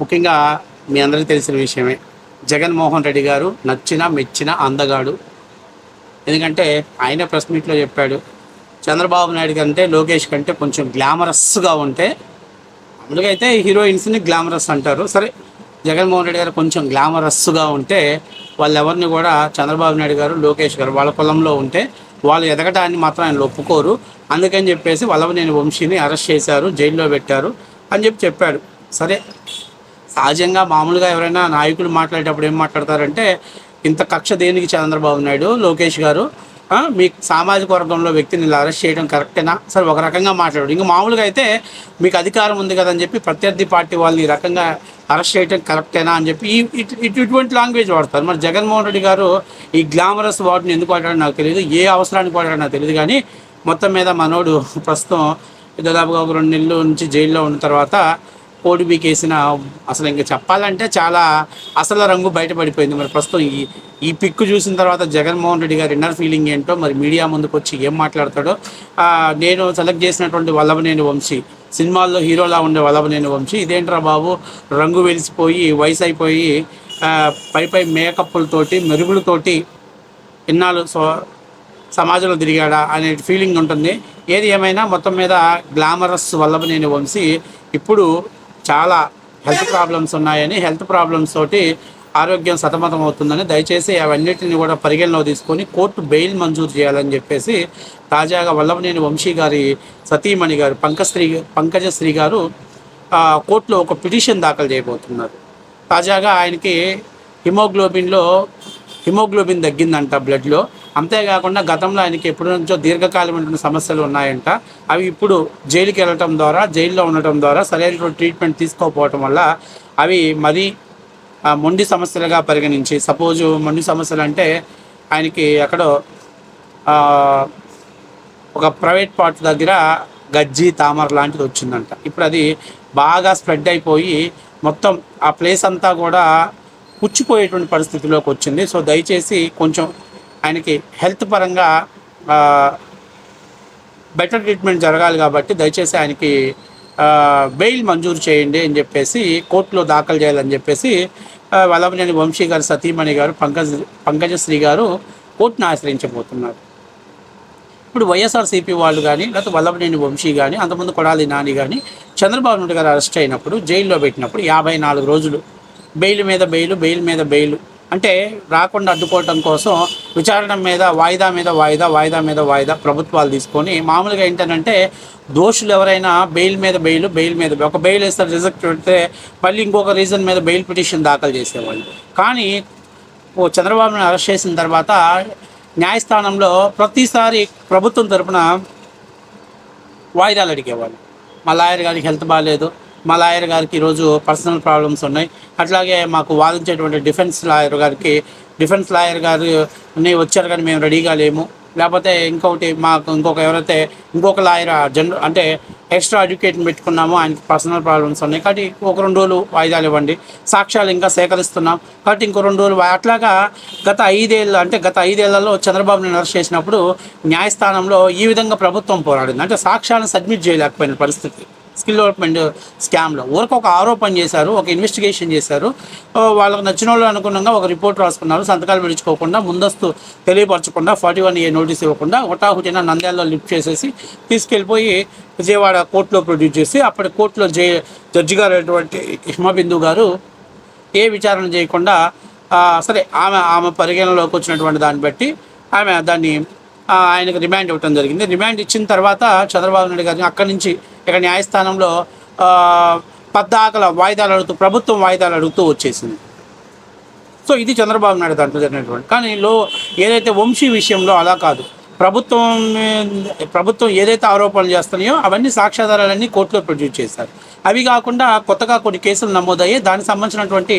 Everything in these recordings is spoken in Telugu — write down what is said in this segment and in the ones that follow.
ముఖ్యంగా మీ అందరికీ తెలిసిన విషయమే. జగన్మోహన్ రెడ్డి గారు నచ్చిన మెచ్చిన అందగాడు. ఎందుకంటే ఆయన ప్రెస్ మీట్లో చెప్పాడు చంద్రబాబు నాయుడు కంటే లోకేష్ కంటే కొంచెం గ్లామరస్గా ఉంటే మామూలుగా అయితే హీరోయిన్స్ని గ్లామరస్ అంటారు. సరే జగన్మోహన్ రెడ్డి గారు కొంచెం గ్లామరస్గా ఉంటే వాళ్ళెవరిని కూడా చంద్రబాబు నాయుడు గారు లోకేష్ గారు వాళ్ళ పొలంలో ఉంటే వాళ్ళు ఎదగటాన్ని మాత్రం ఆయన ఒప్పుకోరు. అందుకని చెప్పేసి వల్లవనేని వంశీని అరెస్ట్ చేశారు జైల్లో పెట్టారు అని చెప్పి చెప్పాడు. సరే సహజంగా మామూలుగా ఎవరైనా నాయకులు మాట్లాడేటప్పుడు ఏం మాట్లాడతారంటే ఇంత కక్ష దేనికి చంద్రబాబు నాయుడు లోకేష్ గారు? మీ సామాజిక వర్గంలో వ్యక్తిని ఇలా అరెస్ట్ చేయడం కరెక్టేనా? సరే ఒక రకంగా మాట్లాడు ఇంకా మామూలుగా అయితే మీకు అధికారం ఉంది కదని చెప్పి ప్రత్యర్థి పార్టీ వాళ్ళని ఈ రకంగా అరెస్ట్ చేయడం కరెక్టేనా అని చెప్పి ఇటు ఇటువంటి లాంగ్వేజ్ వాడతారు. మరి జగన్మోహన్ రెడ్డి గారు ఈ గ్లామరస్ వాటిని ఎందుకు వాడాడో నాకు తెలియదు. ఏ అవసరానికి వాడాడో నాకు తెలియదు కానీ మొత్తం మీద మనోడు ప్రస్తుతం దాదాపుగా ఒక రెండు నెలల నుంచి జైల్లో ఉన్న తర్వాత కోడి బీకేసిన అసలు ఇంకా చెప్పాలంటే చాలా అసలు రంగు బయటపడిపోయింది. మరి ప్రస్తుతం ఈ ఈ పిక్ చూసిన తర్వాత జగన్మోహన్ రెడ్డి గారి ఇన్నర్ ఫీలింగ్ ఏంటో మరి మీడియా ముందుకు వచ్చి ఏం మాట్లాడతాడో నేను సెలెక్ట్ చేసినటువంటి వల్లభనేని వంశీ సినిమాల్లో హీరోలా ఉండే వల్లభనేని వంశీ ఇదేంట్రా బాబు రంగు వెలిసిపోయి వయసు అయిపోయి పై పై మేకప్పులతోటి మెరుగులతోటి ఇన్నాళ్ళు సో సమాజంలో తిరిగాడా అనే ఫీలింగ్ ఉంటుంది. ఏది ఏమైనా మొత్తం మీద గ్లామరస్ వల్లభనేని వంశీ ఇప్పుడు చాలా హెల్త్ ప్రాబ్లమ్స్ ఉన్నాయని హెల్త్ ప్రాబ్లమ్స్ తోటి ఆరోగ్యం సతమతం అవుతుందని దయచేసి అవన్నిటిని కూడా పరిగణలో తీసుకొని కోర్టు బెయిల్ మంజూరు చేయాలని చెప్పేసి తాజాగా వల్లభనేని వంశీ గారి సతీమణి గారు పంకశ్రీ పంకజశ్రీ గారు కోర్టులో ఒక పిటిషన్ దాఖలు చేయబోతున్నారు. తాజాగా ఆయనకి హిమోగ్లోబిన్లో హిమోగ్లోబిన్ తగ్గిందంట బ్లడ్లో అంతేకాకుండా గతంలో ఆయనకి ఎప్పటి నుంచో దీర్ఘకాలమైన సమస్యలు ఉన్నాయంట. అవి ఇప్పుడు జైలుకి వెళ్ళటం ద్వారా జైల్లో ఉండటం ద్వారా సరైనటువంటి ట్రీట్మెంట్ తీసుకోకపోవటం వల్ల అవి మరీ మొండి సమస్యలుగా పరిగణించి సపోజు మొండి సమస్యలు అంటే ఆయనకి ఎక్కడో ఒక ప్రైవేట్ పార్ట్ దగ్గర గజ్జి తామర లాంటిది వచ్చిందంట. ఇప్పుడు అది బాగా స్ప్రెడ్ అయిపోయి మొత్తం ఆ ప్లేస్ అంతా కూడా పుచ్చిపోయేటువంటి పరిస్థితిలోకి వచ్చింది. సో దయచేసి కొంచెం ఆయనకి హెల్త్ పరంగా బెటర్ ట్రీట్మెంట్ జరగాలి కాబట్టి దయచేసి ఆయనకి బెయిల్ మంజూరు చేయండి అని చెప్పేసి కోర్టులో దాఖలు చేయాలని చెప్పేసి వల్లభనేని వంశీ గారు సతీమణి గారు పంకజ్ పంకజశ్రీ గారు కోర్టును ఆశ్రయించబోతున్నారు. ఇప్పుడు వైఎస్ఆర్సీపీ వాళ్ళు కానీ లేకపోతే వల్లభనేని వంశీ కానీ అంతకుముందు కొడాలి నాని కానీ చంద్రబాబు నాయుడు గారు అరెస్ట్ అయినప్పుడు జైల్లో పెట్టినప్పుడు యాభై నాలుగు రోజులు బెయిల్ మీద బెయిల్ బెయిల్ మీద బెయిల్ అంటే రాకుండా అడ్డుకోవటం కోసం విచారణ మీద వాయిదా మీద వాయిదా వాయిదా మీద వాయిదా ప్రభుత్వాలు తీసుకొని మామూలుగా ఏంటంటే దోషులు ఎవరైనా బెయిల్ మీద బెయిల్ బెయిల్ మీద ఒక బెయిల్ వేస్తారు రిజెక్ట్ పెడితే మళ్ళీ ఇంకొక రీజన్ మీద బెయిల్ పిటిషన్ దాఖలు చేసేవాళ్ళు. కానీ ఓ చంద్రబాబును అరెస్ట్ చేసిన తర్వాత న్యాయస్థానంలో ప్రతిసారి ప్రభుత్వం తరపున వాయిదాలు అడిగేవాళ్ళు. మా లాయర్ గారికి హెల్త్ బాగాలేదు మా లాయర్ గారికి ఈరోజు పర్సనల్ ప్రాబ్లమ్స్ ఉన్నాయి. అట్లాగే మాకు వాదించేటువంటి డిఫెన్స్ లాయర్ గారికి డిఫెన్స్ లాయర్ గారు ని వచ్చారు కానీ మేము రెడీగా లేము. లేకపోతే ఇంకొకటి మాకు ఇంకొక ఎవరైతే ఇంకొక లాయర్ జనరల్ అంటే ఎక్స్ట్రా ఎడ్యుకేషన్ పెట్టుకున్నాము ఆయనకి పర్సనల్ ప్రాబ్లమ్స్ ఉన్నాయి. కాబట్టి ఒక రెండు రోజులు వాయిదాలు ఇవ్వండి. సాక్ష్యాలు ఇంకా సేకరిస్తున్నాం. కాబట్టి ఇంకో రెండు రోజులు అట్లాగా గత ఐదేళ్ళు అంటే గత ఐదేళ్ళలో చంద్రబాబుని అరెస్ట్ చేసినప్పుడు న్యాయస్థానంలో ఈ విధంగా ప్రభుత్వం పోరాడింది. అంటే సాక్ష్యాలను సబ్మిట్ చేయలేకపోయిన పరిస్థితి. స్కిల్ డెవలప్మెంట్ స్కామ్లో. ఊరికి ఒక ఆరోపణ చేశారు ఒక ఇన్వెస్టిగేషన్ చేశారు. వాళ్ళకు వాళ్ళకి నచ్చిన వాళ్ళు అనుగుణంగా ఒక రిపోర్ట్ రాసుకున్నారు. సంతకాలు విడిచుకోకుండా ముందస్తు తెలియపరచకుండా ఫార్టీ వన్ ఏ నోటీస్ ఇవ్వకుండా హుటాహుటిన నంద్యాలలో లిఫ్ట్ చేసేసి తీసుకెళ్ళిపోయి విజయవాడ కోర్టులో ప్రొడ్యూస్ చేసి అప్పటి కోర్టులో జే జడ్జి గారు అయినటువంటి హిమబిందు గారు ఏ విచారణ చేయకుండా సరే ఆమె ఆమె పరిగణలోకి వచ్చినటువంటి దాన్ని బట్టి ఆమె దాన్ని ఆయనకు రిమాండ్ ఇవ్వటం జరిగింది. రిమాండ్ ఇచ్చిన తర్వాత చంద్రబాబు నాయుడు గారిని అక్కడి నుంచి ఇక్కడ న్యాయస్థానంలో పద్దాకల వాయిదాలు అడుగుతూ ప్రభుత్వం వాయిదాలు అడుగుతూ వచ్చేసింది. సో ఇది చంద్రబాబు నాయుడు దాంట్లో జరిగినటువంటి కానీ లో ఏదైతే వంశీ విషయంలో అలా కాదు. ప్రభుత్వం ప్రభుత్వం ఏదైతే ఆరోపణలు చేస్తున్నాయో అవన్నీ సాక్ష్యాధారాలన్నీ కోర్టులో ప్రొడ్యూస్ చేశారు. అవి కాకుండా కొత్తగా కొన్ని కేసులు నమోదయ్యి దానికి సంబంధించినటువంటి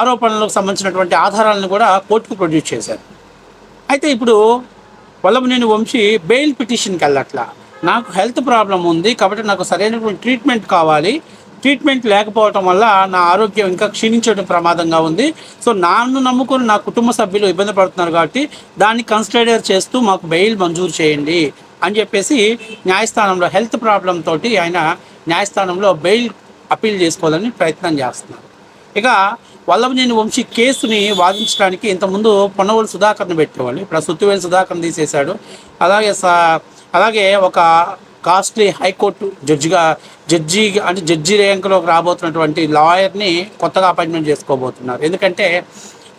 ఆరోపణలకు సంబంధించినటువంటి ఆధారాలను కూడా కోర్టుకు ప్రొడ్యూస్ చేశారు. అయితే ఇప్పుడు వల్లభనేని వంశీ బెయిల్ పిటిషన్కి వెళ్ళట్లా. నాకు హెల్త్ ప్రాబ్లం ఉంది కాబట్టి నాకు సరైనటువంటి ట్రీట్మెంట్ కావాలి. ట్రీట్మెంట్ లేకపోవటం వల్ల నా ఆరోగ్యం ఇంకా క్షీణించడం ప్రమాదంగా ఉంది. సో నన్ను నమ్ముకుని నా కుటుంబ సభ్యులు ఇబ్బంది పడుతున్నారు కాబట్టి దాన్ని కన్సిడర్ చేస్తూ మాకు బెయిల్ మంజూరు చేయండి అని చెప్పేసి న్యాయస్థానంలో హెల్త్ ప్రాబ్లం తోటి ఆయన న్యాయస్థానంలో బెయిల్ అప్పీల్ చేసుకోవాలని ప్రయత్నం చేస్తున్నారు. ఇక వల్లభనేని వంశీ కేసుని వాదించడానికి ఇంతకుముందు పొన్నవోలు సుధాకర్ని పెట్టేవాళ్ళు. ఇప్పుడు ఆ సుత్తివేలు సుధాకర్ని తీసేశాడు. అలాగే సా అలాగే ఒక కాస్ట్లీ హైకోర్టు జడ్జిగా జడ్జి అంటే జడ్జి ర్యాంకులోకి రాబోతున్నటువంటి లాయర్ని కొత్తగా అపాయింట్మెంట్ చేసుకోబోతున్నారు. ఎందుకంటే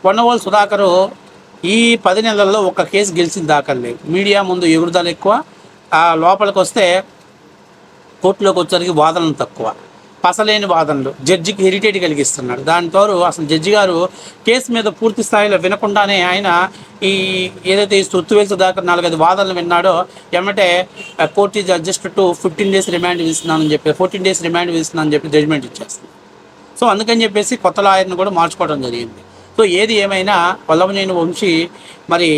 పొన్నవోలు సుధాకరు ఈ పది నెలల్లో ఒక కేసు గెలిచిన దాఖలు లేవు మీడియా ముందు ఎగురుదల ఎక్కువ. ఆ లోపలికి వస్తే కోర్టులోకి వచ్చేసరికి వాదనలు తక్కువ. పసలేని వాదనలు జడ్జికి హెరిటేజ్ కలిగిస్తున్నాడు. దానితో అసలు జడ్జి గారు కేసు మీద పూర్తి స్థాయిలో వినకుండానే ఆయన ఈ ఏదైతే ఈ సొత్తువేల్స్ దాకా నాలుగైదు వాదనలు విన్నాడో ఏమంటే court is adjust to fifteen days remand విస్తున్నానని చెప్పి ఫోర్టీన్ డేస్ రిమాండ్ విస్తున్నానని చెప్పి జడ్జిమెంట్ ఇచ్చేస్తుంది. సో అందుకని చెప్పేసి కొత్త లాయర్ని కూడా మార్చుకోవడం జరిగింది. సో ఏది ఏమైనా వల్లభనేని వంశీ మరి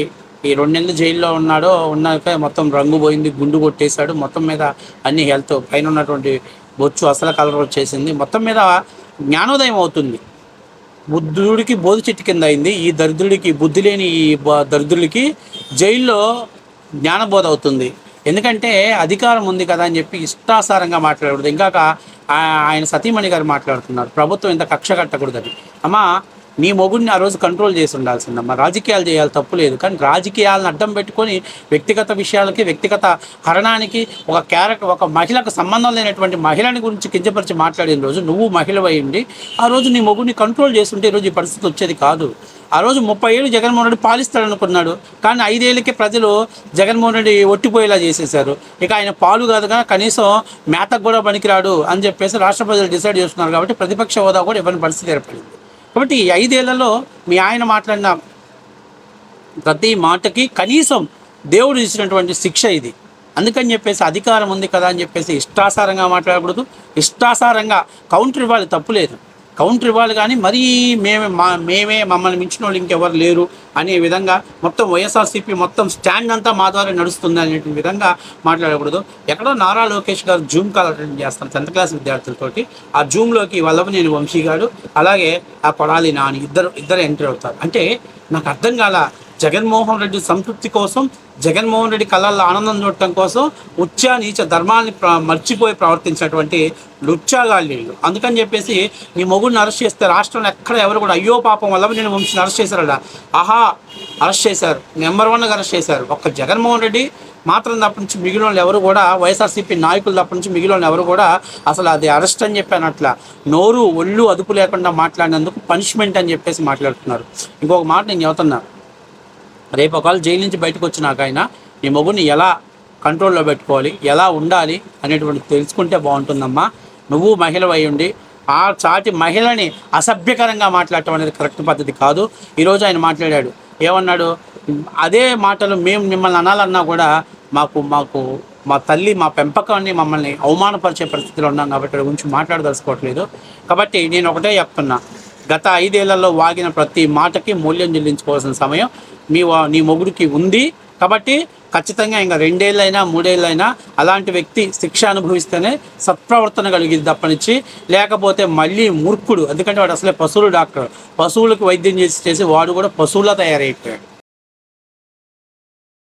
ఈ రెండు నెలలు జైల్లో ఉన్నాడో ఉన్నాక మొత్తం రంగు పోయింది గుండు కొట్టేశాడు మొత్తం మీద అన్ని హెల్త్ పైన ఉన్నటువంటి బొచ్చు అసలు కలర్ వచ్చేసింది. మొత్తం మీద జ్ఞానోదయం అవుతుంది. బుద్ధుడికి బోధి చెట్టు కింద అయింది. ఈ దరిద్రుడికి బుద్ధి లేని ఈ బ- దరిద్రుడికి జైల్లో జ్ఞానబోధ అవుతుంది. ఎందుకంటే అధికారం ఉంది కదా అని చెప్పి ఇష్టాసారంగా మాట్లాడకూడదు. ఇంకాక ఆ- ఆయన సతీమణి గారు మాట్లాడుతున్నారు. ప్రభుత్వం ఇంత కక్ష కట్టకూడదని. అమ్మా నీ మొగుడిని ఆ రోజు కంట్రోల్ చేసి ఉండాల్సిందమ్మా. రాజకీయాలు చేయాలి తప్పు లేదు. కానీ రాజకీయాలను అడ్డం పెట్టుకొని వ్యక్తిగత విషయాలకి వ్యక్తిగత హరణానికి ఒక క్యారెక్టర్ ఒక మహిళకు సంబంధం లేనటువంటి మహిళని గురించి కించపరిచి మాట్లాడిన రోజు నువ్వు మహిళ అయ్యిండి ఆ రోజు నీ మొగుడిని కంట్రోల్ చేస్తుంటే ఈరోజు ఈ పరిస్థితి వచ్చేది కాదు. ఆ రోజు ముప్పై ఏళ్ళు జగన్మోహన్ రెడ్డి పాలిస్తాడనుకున్నాడు. కానీ ఐదేళ్ళకి ప్రజలు జగన్మోహన్ రెడ్డి ఒట్టిపోయేలా చేసేశారు. ఇక ఆయన పాలు కాదుగా కనీసం మేతకు కూడా పనికిరాడు అని చెప్పేసి రాష్ట్ర ప్రజలు డిసైడ్ చేస్తున్నారు కాబట్టి ప్రతిపక్ష హోదా కూడా ఇవ్వని పరిస్థితి ఏర్పడింది. కాబట్టి ఈ ఐదేళ్ళలో మీ ఆయన మాట్లాడిన ప్రతి మాటకి కనీసం దేవుడు ఇచ్చినటువంటి శిక్ష ఇది. అందుకని చెప్పేసి అధికారం ఉంది కదా అని చెప్పేసి ఇష్టాసారంగా మాట్లాడకూడదు. ఇష్టాసారంగా కౌంటర్ ఇవ్వాలి తప్పులేదు కౌంటర్ ఇవ్వాలి కానీ మరీ మేమే మా మేమే మమ్మల్ని మించిన వాళ్ళు ఇంకెవరు లేరు అనే విధంగా మొత్తం వైఎస్ఆర్సీపీ మొత్తం స్టాండ్ అంతా మా ద్వారా నడుస్తుంది అనే విధంగా మాట్లాడకూడదు. ఎక్కడో నారా లోకేష్ గారు జూమ్ కాల్ అటెండ్ చేస్తాను టెన్త్ క్లాస్ విద్యార్థులతోటి. ఆ జూమ్లోకి వల్లభనేని వంశీ గారు అలాగే ఆ కొడాలి నాని ఇద్దరు ఇద్దరు ఎంటర్ అవుతారు. అంటే నాకు అర్థం కాల. జగన్మోహన్ రెడ్డి సంతృప్తి కోసం జగన్మోహన్ రెడ్డి కళ్ళల్లో ఆనందం చూడటం కోసం ఉచ్చ నీచ ధర్మాన్ని మర్చిపోయి ప్రవర్తించినటువంటి లుచ్చాగాళ్ళు అందుకని చెప్పేసి నీ మొగుడిని అరెస్ట్ చేస్తే రాష్ట్రంలో ఎక్కడ ఎవరు కూడా అయ్యో పాపం వల్ల నేను వంశీని అరెస్ట్ చేశారట. ఆహా అరెస్ట్ చేశారు. నెంబర్ వన్గా అరెస్ట్ చేశారు. ఒక్క జగన్మోహన్ రెడ్డి మాత్రం తప్ప నుంచి మిగిలిన వాళ్ళు ఎవరు కూడా వైఎస్ఆర్సీపీ నాయకులు తప్ప నుంచి మిగిలిన వాళ్ళు ఎవరు కూడా అసలు అది అరెస్ట్ అని చెప్పాను అట్లా. నోరు ఒళ్ళు అదుపు లేకుండా మాట్లాడినందుకు పనిష్మెంట్ అని చెప్పేసి మాట్లాడుతున్నారు. ఇంకొక మాట నేను చెబుతున్నా. రేపు ఒకవేళ జైలు నుంచి బయటకు వచ్చినాక ఆయన నీ మగుని ఎలా కంట్రోల్లో పెట్టుకోవాలి ఎలా ఉండాలి అనేటువంటి తెలుసుకుంటే బాగుంటుందమ్మా. నువ్వు మహిళ అయ్యుండి ఉండి ఆ చాటి మహిళని అసభ్యకరంగా మాట్లాడటం అనేది కరెక్ట్ పద్ధతి కాదు. ఈరోజు ఆయన మాట్లాడాడు ఏమన్నాడు? అదే మాటలు మేము మిమ్మల్ని అనాలన్నా కూడా మాకు మాకు మా తల్లి మా పెంపకాన్ని మమ్మల్ని అవమానపరిచే పరిస్థితిలో ఉన్నాం కాబట్టి వాటి గురించి మాట్లాడదలుచుకోవట్లేదు. కాబట్టి నేను ఒకటే చెప్తున్నా. గత ఐదేళ్ళలో వాగిన ప్రతి మాటకి మూల్యం చెల్లించుకోవాల్సిన సమయం మీ వా- నీ మొగుడికి ఉంది. కాబట్టి ఖచ్చితంగా ఇంకా రెండేళ్ళైనా మూడేళ్ళైనా అలాంటి వ్యక్తి శిక్ష అనుభవిస్తేనే సత్ప్రవర్తన కలిగింది తప్పనిచ్చి లేకపోతే మళ్ళీ మూర్ఖుడు. ఎందుకంటే వాడు అసలే పశువులు డాక్టర్. పశువులకు వైద్యం చేసి చేసి వాడు కూడా పశువులా తయారైపోయాడు